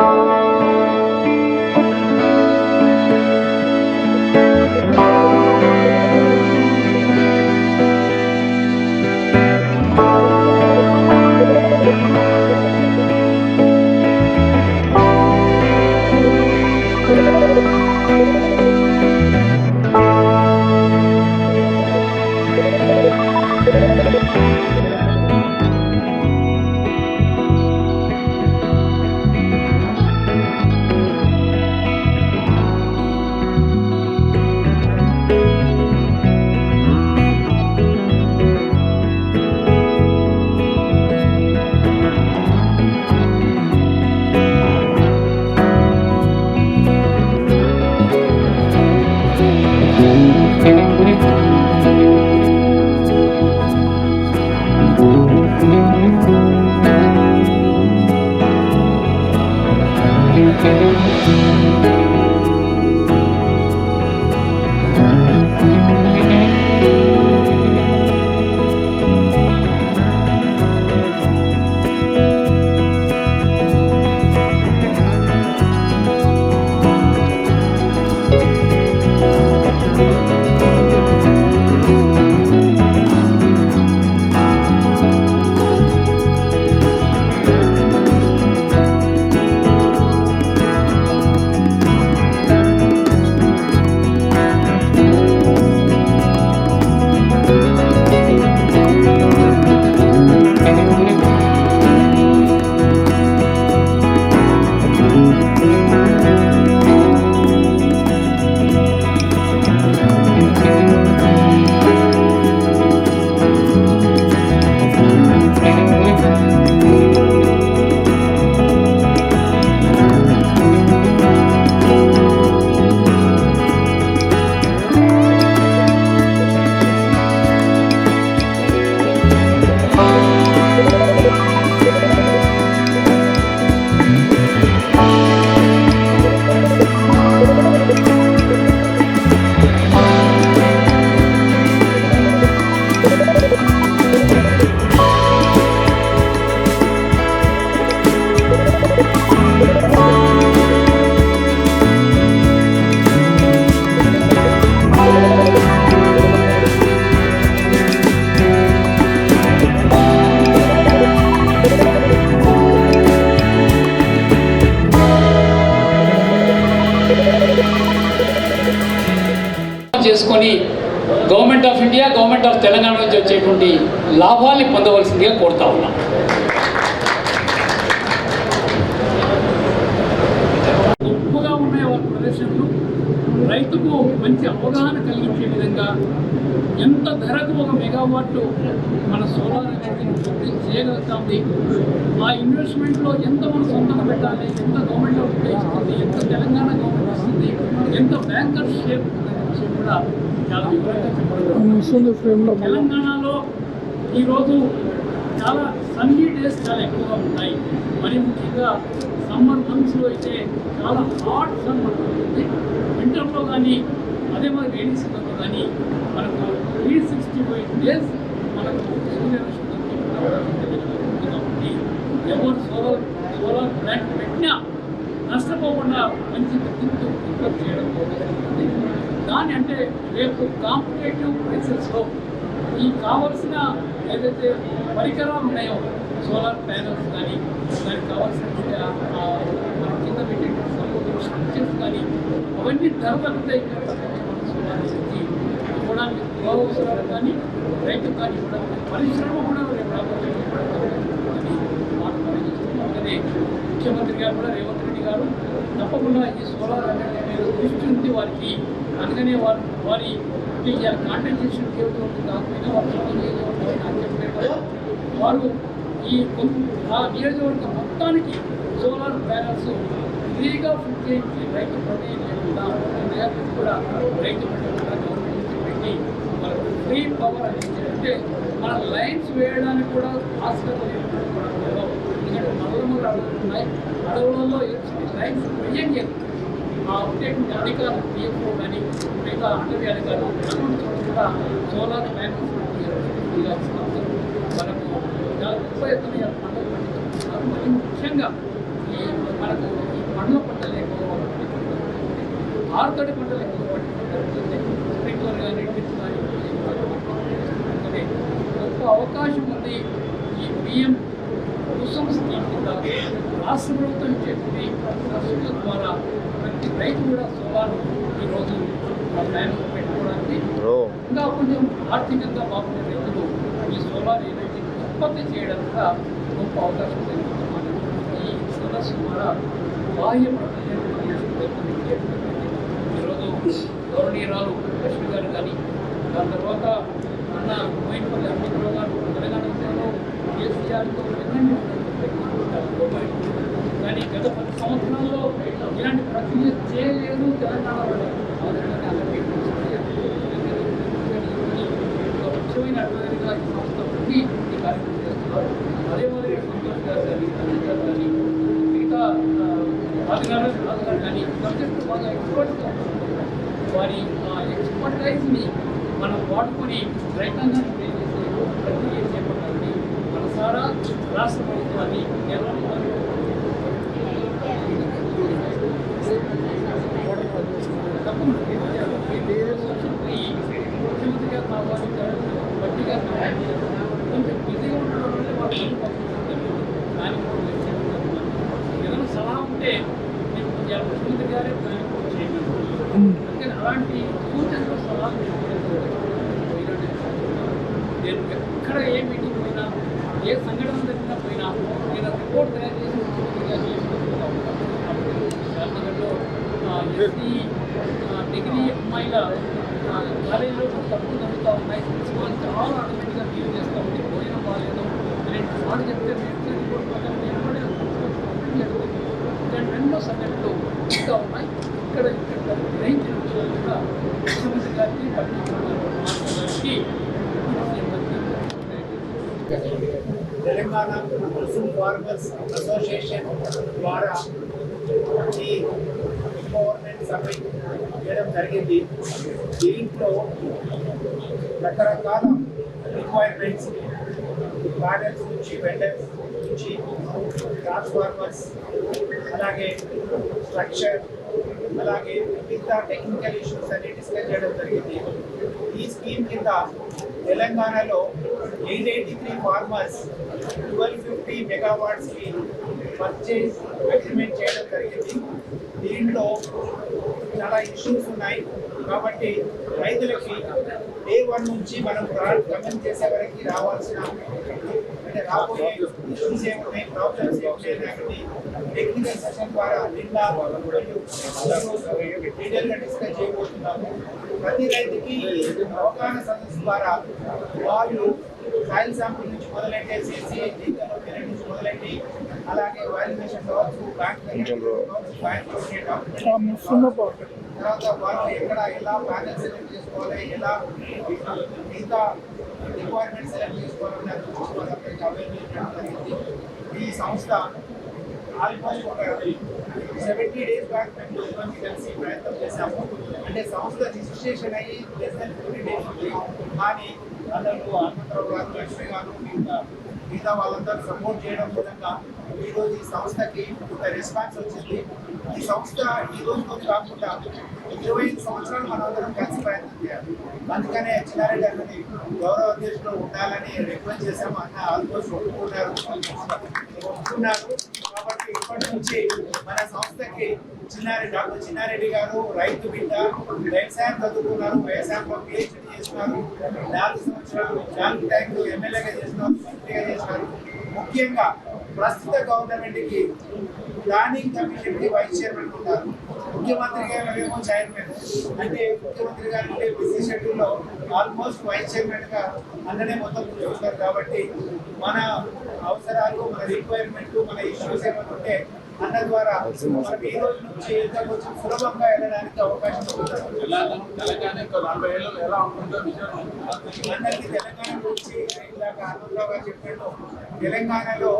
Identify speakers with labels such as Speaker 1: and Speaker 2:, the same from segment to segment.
Speaker 1: Thank you. thank you తీసుకొని government of India government of Telangana నుంచి వచ్చేటువంటి లాభాల్ని పొందవలసిందిగా కోరుతా ఉన్నాం. గొప్పగా ఉన్నాయి వాళ్ళ ప్రదర్శనలు రైతుకు మంచి అవగాహన కలిగించే విధంగా ఎంత ధరకు ఒక మెగావాట్ మన సోలార్ అనేది చేయగలుగుతుంది ఆ ఇన్వెస్ట్మెంట్లో ఎంత మనం సొంతంగా పెట్టాలి ఎంత గవర్నమెంట్ ఉపయోగిస్తుంది ఎంత తెలంగాణ గవర్నమెంట్ వస్తుంది ఎంత బ్యాంకర్ షేప్ కూడా తెలంగాణలో ఈరోజు చాలా సన్నీ డేస్ చాలా ఎక్కువగా ఉన్నాయి మరి ముఖ్యంగా సమ్మర్ మంత్స్లో అయితే చాలా హాట్ సమ్మర్ ఉంటుంది. వింటర్లో కానీ అదే మరి రైనీ సీజన్లో కానీ మనకు త్రీ సిక్స్టీ ఫైవ్ డేస్ మనకు సూర్యరశ్మి కాబట్టి ఎవరు సోలార్ సోలార్ ప్లాంట్ పెట్టినా నష్టపోకుండా మంచి గుర్తింపు ఉత్పత్తి చేయడం జరుగుతుంది దాని అంటే రేపు కాంపిటేటివ్ ప్రైసెస్లో ఈ కావలసిన ఏదైతే పరికరాలు ఉన్నాయో సోలార్ ప్యానల్స్ కానీ దానికి కావాల్సిన మన కింద పెట్టే స్ట్రక్చర్స్ కానీ అవన్నీ ధర తగ్గుతాయి సోలార్ శక్తి ఇవ్వడానికి గృహవసరాలు కానీ రైతు కానీ ఇవ్వడానికి పరిశ్రమ కూడా రేపు రాబోయే మనం ముఖ్యమంత్రి గారు కూడా రేవంత్ రెడ్డి గారు తప్పకుండా ఈ సోలార్ అనేది మీద దృష్టి ఉంది వారికి అందుకనే వారు వారి కాంటెంటేషన్ కేవలం కాకపోయినా వారు వారు ఈ ఆ నియోజకవర్గం మొత్తానికి సోలార్ ప్యానల్స్ ఫ్రీగా ఫిట్ చేయించి రైతు పని లేకుండా విద్యార్థులు కూడా రైతు పెట్టి మనకు ఫ్రీ పవర్ అందించారంటే మన లైన్స్ వేయడానికి కూడా ఆస్కారం లేకుండా కూడా అడవులలో లైన్స్ ఆ ఉండేటువంటి అధికారులు పిఎఫ్ఓ కానీ మిగతా అటవీ అధికారులు అటువంటి కూడా సోలార్ ప్యానల్స్ మనకు ఎత్తున పంటలు పండించుకుంటున్నారు ముఖ్యంగా ఈ మనకు ఈ ఆరుతడి పంటలు ఎక్కువ పట్టుకుంటుంది స్ప్రింక్లర్ కానీ డ్రిప్ కానీ గొప్ప అవకాశం ఉంది ఈ బియ్యం కుసుమ్ రాష్ట్ర ప్రభుత్వం చెప్పి సబ్సిడీల ద్వారా ప్రతి రైతు కూడా సోలార్ ఈరోజు ఆ పెట్టుకోవడానికి ఇంకా కొంచెం ఆర్థికంగా బాగుండే రైతులు ఈ సోలార్ ఎనర్జీ ఉత్పత్తి చేయడం కూడా గొప్ప అవకాశం కలుగుతుంది ఈ సదస్సు ద్వారా బాహ్య ప్రపంచాన్ని ఈరోజు గౌరవనీయురాలు లక్ష్మి గారు కానీ దాని తర్వాత అన్న మోయినపల్లి అమిత్రావు గారు తెలంగాణ కేసీఆర్తో ఎన్నెన్నో కానీ గత పది సంవత్సరాల్లో ఇలాంటి ప్రక్రియ చేయలేదు తెలంగాణలో ముఖ్యమైన అడ్వైజర్గా ఈ సంస్థ ఉండి ఈ కార్యక్రమం చేస్తున్నారు అదే మాదిరిగా సంతోష్ గారు కానీ అనిల్ గారు కానీ మిగతా ఆ, రాజు కానీ సబ్జెక్టు బాగా ఎక్స్పర్ట్గా వారి ఎక్స్పర్టైజ్ని మనం వాడుకొని రైతాంగాన్ని చేసే ప్రక్రియ చేపట్టాలని మనసారా రాష్ట్ర ప్రభుత్వాన్ని కేంద్ర ముఖ్యమంత్రిగా కావాలి బట్టిగా కావాలి కొంచెం బిజీగా ఉండడం వల్ల వాళ్ళు దాని ఏదైనా సలహా ఉంటే నేను కొంచెం ముఖ్యమంత్రి గారే దాని చేయండి అందుకని అలాంటి సూచనలు సలహాలు నేను ఎక్కడ ఏ మీటింగ్ పోయినా ఏ సంఘటన జరిగినా పోయినా నేను రిపోర్ట్ తయారు చేసి ముఖ్యమంత్రి గారికి ఇవ్వడం అవకాశం ఉంది. శాంతినగర్లో ఎస్సీ డిగ్రీ అమ్మాయిల కాలేజీలో తప్పులు జరుగుతూ ఉన్నాయి. ప్రిన్సిపాల్ చాలా ఆటోమేటిక్గా డీల్ చేస్తూ ఉంది భోజనం బాగాలేదు నేను వాళ్ళు చెప్తే నేను రిపోర్ట్ ప్రకారం నేను కూడా కంప్లీట్ చేస్తాను ఇలాంటి ఎన్నో సంఘటనలు ఇంకా ఉన్నాయి ఇక్కడ ఇక్కడ గ్రహించిన విషయాలు కూడా ముఖ్యమంత్రి గారికి పట్టించుకోవడానికి గారికి
Speaker 2: తెలంగాణ కుసుమ్ ఫార్మర్స్ అసోసియేషన్ ద్వారా ఈ గవర్నమెంట్ సబ్మిట్ చేయడం జరిగింది దీంట్లో రకరకాల రిక్వైర్మెంట్స్ ప్యానల్స్ నుంచి వెండర్స్ నుంచి ట్రాన్స్ఫార్మర్స్ అలాగే స్ట్రక్చర్ అలాగే మిగతా టెక్నికల్ ఇష్యూస్ అన్ని డిస్కస్ చేయడం జరిగింది. ఈ స్కీమ్ కింద తెలంగాణలో eight eighty three farmers twelve fifty మెగావాట్స్కి purchase agreement చేయడం జరిగింది. దీంట్లో చాలా ఇష్యూస్ ఉన్నాయి. కాబట్టి రైతులకి డే వన్ నుంచి మనం కమెంట్ చేసే వరకు రావాల్సిన అంటే రాబోయే ఇష్యూస్ ఏమున్నాయి ప్రాబ్లమ్స్ ఏమున్నాయి అనేది టెక్నికల్ సెషన్ ద్వారా నిన్న డీటెయిల్గా డిస్కస్ చేయబోతున్నాము ప్రతి రైతుకి అవగాహన సదస్సు ద్వారా వాళ్ళు సాయిల్ శాంపుల్ నుంచి మొదలెట్టే సిసి నుంచి మొదలెట్టి అలాగే వాల్యుయేషన్ కావచ్చు బ్యాంక్ తర్వాత వాళ్ళు ఎక్కడ ఎలా ప్యానల్ సెలెక్ట్ చేసుకోవాలి ఎలా మిగతా రిక్వైర్మెంట్ సెలెక్ట్ చేసుకోవాలని అది చూసుకోవాలని అవేర్నెస్ జరిగింది ఈ సంస్థ సెవెంటీ డేస్ బ్యాక్ మేము ఇబ్బంది కలిసి ప్రయత్నం చేశాము అంటే సంస్థ రిజిస్ట్రేషన్ అయ్యి లెస్ దాన్ ఫిఫ్టీ డేస్ ఉంది కానీ అందరూ హనుమంతరావు గారు లక్ష్మి గారు మిగతా వాళ్ళందరూ సపోర్ట్ చేయడం విధంగా ఈరోజు ఈ సంస్థకి కొంత రెస్పాన్స్ వచ్చింది ఈ సంస్థ ఈ రోజుతో కాకుండా ఇరవై ఐదు సంవత్సరాలు మనందరం కలిసి ప్రయత్నం చేయాలి అందుకనే చిన్నారెడ్డి గారిని గౌరవ అధ్యక్షులు ఉండాలని రిక్వెస్ట్ చేశాము. అన్న ఆల్మోస్ట్ ఒప్పుకున్నారు. ఒప్పుకున్నారు. కాబట్టి ఇప్పటి నుంచి మన సంస్థకి చిన్నారి డాక్టర్ చిన్నారెడ్డి గారు రైతు బిడ్డ వ్యవసాయం చదువుకున్నారు వ్యవసాయంలో పిహెచ్డి చేస్తున్నారు. నాలుగు సంవత్సరాలు నాలుగు ట్యాంకులు ఎమ్మెల్యేగా చేస్తున్నారు మంత్రిగా చేస్తున్నారు. ముఖ్యంగా ప్రస్తుత గవర్నమెంట్కి ప్లానింగ్ కమిషన్కి వైస్ చైర్మన్ ఉన్నారు ముఖ్యమంత్రి గారు చైర్మన్. అంటే ముఖ్యమంత్రి గారు ఉండే బిజీ షెడ్యూల్లో ఆల్మోస్ట్ వైస్ చైర్మన్గా అన్ననే మొత్తం కూర్చుంటారు. కాబట్టి మన అవసరాలు మన రిక్వైర్మెంట్ మన ఇష్యూస్ ఏమైనా ఉంటే అన్న ద్వారా మనం ఈ రోజు నుంచి కొంచెం సులభంగా వెళ్ళడానికి అవకాశం
Speaker 3: తెలంగాణ
Speaker 2: అందరికీ తెలంగాణ గురించి ఇందాక ఆనందరావు గారు చెప్పాడు తెలంగాణలో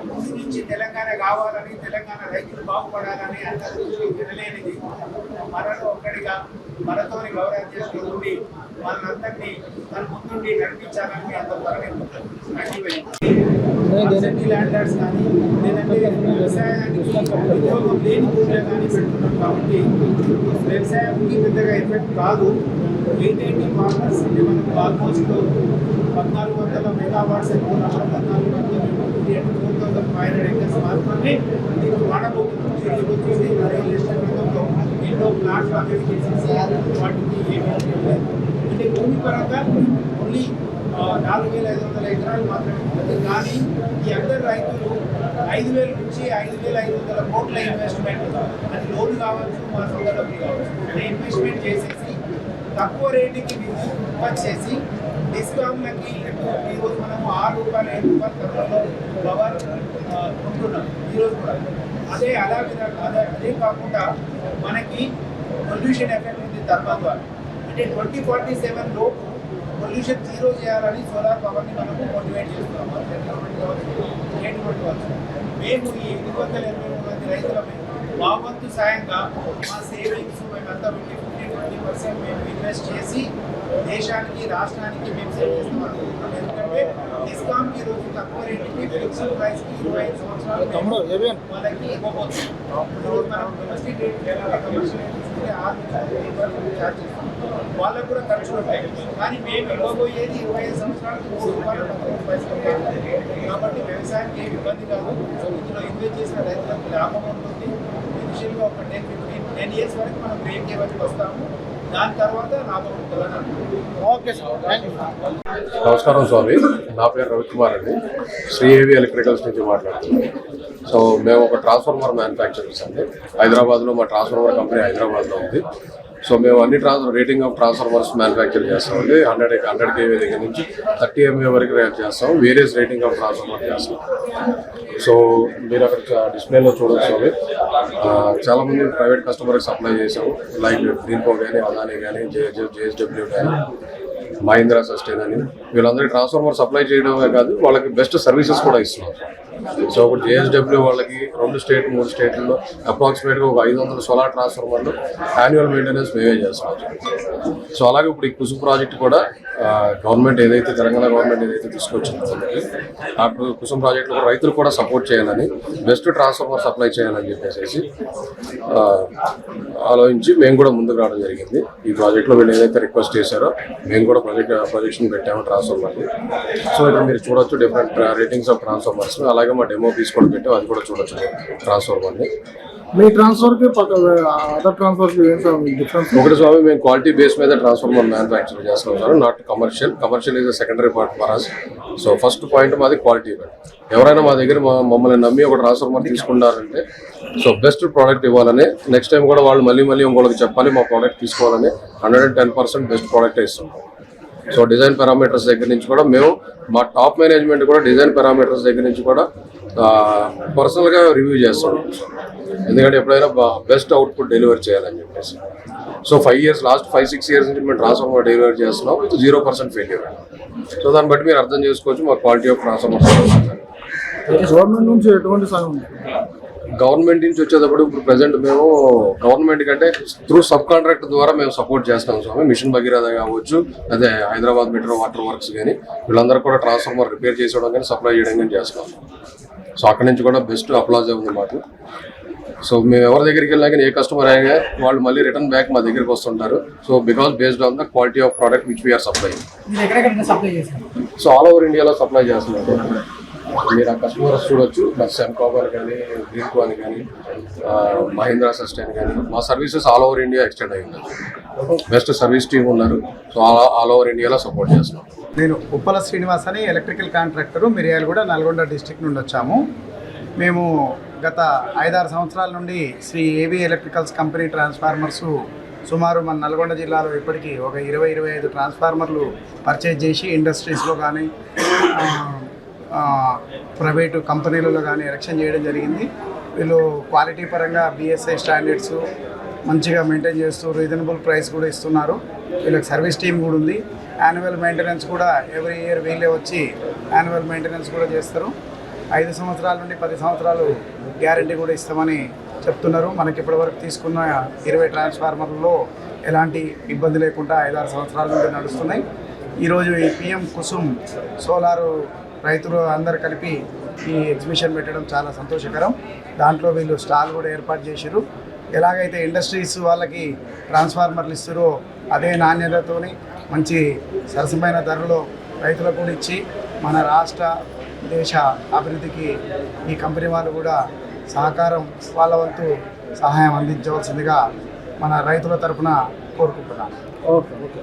Speaker 2: ముందు నుంచి తెలంగాణ కావాలని తెలంగాణ రైతులు బాగుపడాలని అందరి వినలేనిది. మనలో ఒక్కడిగా మనతోని గౌరవ ఉండి మనందరినీ మన ముందుండి నడిపించాలని అంత త్వరగా ల్యాండర్స్ కానీ లేదంటే వ్యవసాయ వ్యవసాయానికి ఉద్యోగం లేని ఉద్యోగాన్ని పెడుతున్నాం కాబట్టి వ్యవసాయానికి పెద్దగా ఎఫెక్ట్ కాదు. ఎయిటీ ఫార్మర్స్ అంటే మనకు ఆల్మోస్ట్ పద్నాలుగు వందల మెగావాట్స్ అనుకున్నాము పద్నాలుగు వందల four thousand five hundred acres మాత్రమే దీనికి వచ్చేసి రియల్ ఎస్టేట్ ఏదో ప్లాట్ ప్లాట్స్ అభివృద్ధి చేసేసి వాటికి ఏమీ అంటే భూమి పరంగా ఓన్లీ నాలుగు వేల ఐదు వందల ఎకరాలు మాత్రమే ఉంటుంది. కానీ ఈ అందరు రైతులు ఐదు వేల నుంచి ఐదు వేల ఐదు వందల కోట్ల ఇన్వెస్ట్మెంట్ అది లోన్ కావచ్చు మా సొంత డబ్బులు కావచ్చు ఇన్వెస్ట్మెంట్ చేసేసి తక్కువ రేటుకి విద్యుత్ ఉత్పత్తి చేసి డిస్కామ్లకి ఈరోజు మనము ఆరు రూపాయలు ఏడు రూపాయల ధరలో పవర్ ఆ, కొంటున్నాం. ఈరోజు కూడా. అదే అలా అదే అదే కాకుండా మనకి పొల్యూషన్ ఎఫెక్ట్ ఉంది తర్వాత. ద్వారా అంటే ట్వంటీ ఫార్టీ సెవెన్ లోపు పొల్యూషన్ జీరో చేయాలని సోలార్ పవర్ని మనము మోటివేట్ చేస్తున్నాము. గవర్నమెంట్ కావచ్చు స్టేట్ గవర్నమెంట్ కావచ్చు. మేము ఈ ఎనిమిది వందల ఎనభై మూడు మంది రైతుల మీద మా వంతు సాయంగా మా సేవింగ్స్ మేమంతా పెట్టి ఫిఫ్టీ ట్వంటీ పర్సెంట్ మేము ఇన్వెస్ట్ చేసి దేశానికి రాష్ట్రానికి మేము సేవ్ చేస్తాం అనుకుంటున్నాం. ఎందుకంటే డిస్కామ్కి ఈరోజు తక్కువ రేటుకి ఫిక్స్డ్ ప్రైస్కి ఇరవై ఐదు సంవత్సరాలు వాళ్ళకి ఇవ్వబోతున్నాం. ఈరోజు మనం డొమెస్టిక్ రేట్ లేదా కమర్షియల్ రేట్ తీసుకుంటే ఆరు నుంచి ఐదు వరకు ఛార్జ్ చేస్తాం. వాళ్ళకు కూడా ఖర్చులు ఉంటాయి. కానీ మేము ఇవ్వబోయేది ఇరవై ఐదు సంవత్సరాలకు మూడు రూపాయలు కాబట్టి వ్యవసాయానికి ఏమి ఇబ్బంది కాదు. ఇందులో ఇన్వెస్ట్ చేసిన రైతులకు లాభం ఉంటుంది. ఒక టెన్ ఫిఫ్టీన్ టెన్ ఇయర్స్ వరకు మనం వస్తాము. దాని తర్వాత
Speaker 4: ఓకే సార్
Speaker 5: నమస్కారం స్వామి. నా పేరు రవికుమార్ అండి. శ్రీ ఏవి ఎలక్ట్రికల్స్ నుంచి మాట్లాడుతున్నాను. సో మేము ఒక ట్రాన్స్ఫార్మర్ మ్యానుఫ్యాక్చరర్స్ అండి. హైదరాబాద్లో మా ట్రాన్స్ఫార్మర్ కంపెనీ హైదరాబాద్లో ఉంది. సో మేము అన్ని trans rating of transformers manufacture చేస్తామండి. హండ్రెడ్ హండ్రెడ్ కేవీ దగ్గర నుంచి థర్టీ ఎంఏ వరకు చేస్తాం. వేరియస్ రేటింగ్ ఆఫ్ ట్రాన్స్ఫార్మర్ చేస్తాం. సో మీరు అక్కడ డిస్ప్లేలో చూడొచ్చు అవి. చాలామంది ప్రైవేట్ కస్టమర్కి సప్లై చేసాము లైక్ గ్రీన్కో కానీ అదానీ కానీ జే జేఎస్డబ్ల్యూ కానీ మహీంద్రా సస్టైన్ అని. వీళ్ళందరికీ ట్రాన్స్ఫార్మర్ సప్లై చేయడమే కాదు వాళ్ళకి బెస్ట్ సర్వీసెస్ కూడా ఇస్తున్నాం. సో ఇప్పుడు జేఎస్డబ్ల్యూ వాళ్ళకి రెండు స్టేట్ మూడు స్టేట్లలో అప్రాక్సిమేట్గా ఒక ఐదు వందల సోలార్ ట్రాన్స్ఫార్మర్లు యాన్యువల్ మెయింటెనెన్స్ మేమే చేస్తున్నాం సో అలాగే ఇప్పుడు ఈ కుసు ప్రాజెక్ట్ కూడా గవర్నమెంట్ ఏదైతే తెలంగాణ గవర్నమెంట్ ఏదైతే తీసుకొచ్చిందో అప్పుడు ఆ కు- ప్రాజెక్టులో కూడా రైతులు కూడా సపోర్ట్ చేయాలని బెస్ట్ ట్రాన్స్ఫార్మర్ సప్లై చేయాలని చెప్పేసి ఆలోచించి మేము కూడా ముందుకు రావడం జరిగింది. ఈ ప్రాజెక్ట్లో వీళ్ళు ఏదైతే రిక్వెస్ట్ చేశారో మేము కూడా ప్రాజెక్ట్ ప్రొజెక్షన్ పెట్టాము ట్రాన్స్ఫార్మర్ని సో ఇక్కడ మీరు చూడొచ్చు డిఫరెంట్ రేటింగ్స్ ఆఫ్ ట్రాన్స్ఫార్మర్స్ అలాగే మా డెమో పీస్ కూడా పెట్టాం అది కూడా చూడొచ్చు. ట్రాన్స్ఫార్మర్ని
Speaker 4: మీ ట్రాన్స్ఫర్కి అదర్ ట్రాన్స్ఫర్కి డిఫరెన్స్
Speaker 5: ఒకటి స్వామి మేము క్వాలిటీ బేస్ మీద ట్రాన్స్ఫార్మర్ మ్యానుఫ్యాక్చర్ చేస్తున్నాం sir not commercial commercial is secondary part for us so first point మాది క్వాలిటీ ఎవరైనా మా దగ్గర మమ్మల్ని నమ్మి ఒక ట్రాన్స్ఫార్మర్ తీసుకున్నారంటే సో బెస్ట్ ప్రోడక్ట్ ఇవ్వాలని నెక్స్ట్ టైం కూడా వాళ్ళు మళ్ళీ మళ్ళీ ఇంకోళ్ళకి చెప్పాలి మా ప్రోడక్ట్ తీసుకోవాలని hundred and ten percent best product ఇస్తాం సో డిజైన్ పారామీటర్స్ దగ్గర నుంచి కూడా మేము మా టాప్ మేనేజ్మెంట్ కూడా డిజైన్ పారామీటర్స్ దగ్గర నుంచి కూడా పర్సనల్గా రివ్యూ చేస్తాం. ఎందుకంటే ఎప్పుడైనా బెస్ట్ అవుట్పుట్ డెలివర్ చేయాలని చెప్పేసి. So five years last five six years నుంచి మేము ట్రాన్స్ఫార్మర్ డెలివర్ చేస్తున్నాం. With zero percent failure so దాన్ని బట్టి మీరు అర్థం చేసుకోవచ్చు మా క్వాలిటీ ఆఫ్ ట్రాన్స్ఫార్మర్
Speaker 4: గవర్నమెంట్ నుంచి ఎటువంటి
Speaker 5: గవర్నమెంట్ నుంచి వచ్చేటప్పుడు ఇప్పుడు ప్రజెంట్ మేము గవర్నమెంట్ కంటే త్రూ సబ్ కాంట్రాక్ట్ ద్వారా మేము సపోర్ట్ చేస్తాం స్వామి. మిషన్ భగీరథ కావచ్చు అదే హైదరాబాద్ మెట్రో వాటర్ వర్క్స్ కానీ వీళ్ళందరూ కూడా ట్రాన్స్ఫార్మర్ రిపేర్ చేసేయడం కానీ సప్లై చేయడం కానీ చేస్తాం. సో అక్కడి నుంచి కూడా బెస్ట్ అప్లాజ్ ఉంది మాకు. సో మేము ఎవరి దగ్గరికి వెళ్ళినా కానీ ఏ కస్టమర్ అయినా వాళ్ళు మళ్ళీ రిటర్న్ బ్యాక్ మా దగ్గరికి వస్తుంటారు. So because based on the quality of product which we are supply so all over ఇండియాలో సప్లై చేస్తున్నారు. మీరు ఆ కస్టమర్స్ చూడొచ్చు. బస్ ఎంకాబర్ కానీ గ్రీన్కో అని కానీ మహీంద్రా సస్టైన్ కానీ మా services all over India extend అయి ఉన్నారు బెస్ట్ సర్వీస్ టీమ్ ఉన్నారు సో ఆల్ ఆల్ ఓవర్ ఇండియాలో సపోర్ట్ చేస్తున్నాం.
Speaker 6: నేను ఉప్పల శ్రీనివాస్ అని electrical contractor Miryalaguda Nalgonda district నుండి వచ్చాము. మేము గత ఐదారు సంవత్సరాల నుండి శ్రీ ఏవి ఎలక్ట్రికల్స్ కంపెనీ ట్రాన్స్ఫార్మర్స్ సుమారు మన నల్గొండ జిల్లాలో ఇప్పటికీ ఒక ఇరవై ఇరవై ఐదు ట్రాన్స్ఫార్మర్లు పర్చేజ్ చేసి ఇండస్ట్రీస్లో కానీ ప్రైవేటు కంపెనీలలో కానీ ఎలక్షన్ చేయడం జరిగింది. వీళ్ళు క్వాలిటీ పరంగా బిఎస్ఐ స్టాండర్డ్స్ మంచిగా మెయింటైన్ చేస్తూ రీజనబుల్ ప్రైస్ కూడా ఇస్తున్నారు. వీళ్ళకి సర్వీస్ టీమ్ కూడా ఉంది. యాన్యువల్ మెయింటెనెన్స్ కూడా ఎవ్రీ ఇయర్ వీళ్ళే వచ్చి యాన్యువల్ మెయింటెనెన్స్ కూడా చేస్తారు. ఐదు సంవత్సరాల నుండి పది సంవత్సరాలు గ్యారంటీ కూడా ఇస్తామని చెప్తున్నారు. మనకి ఇప్పటివరకు తీసుకున్న ఇరవై ట్రాన్స్ఫార్మర్లలో ఎలాంటి ఇబ్బంది లేకుండా ఐదారు సంవత్సరాల నుండి నడుస్తున్నాయి. ఈరోజు ఈ పిఎం కుసుమ్ సోలారు రైతులు అందరు కలిపి ఈ ఎగ్జిబిషన్ పెట్టడం చాలా సంతోషకరం. దాంట్లో వీళ్ళు స్టాల్ కూడా ఏర్పాటు చేశారు ఎలాగైతే ఇండస్ట్రీస్ వాళ్ళకి ట్రాన్స్ఫార్మర్లు ఇస్తారో అదే నాణ్యతతోని మంచి సరసమైన ధరలో రైతులకు కూడా ఇచ్చి మన రాష్ట్ర దేశ అభివృద్ధికి ఈ కంపెనీ వాళ్ళు కూడా సహకారం వాళ్ళ వంతు సహాయం అందించవలసిందిగా మన రైతుల తరపున కోరుకుంటున్నాను.
Speaker 4: Okay okay.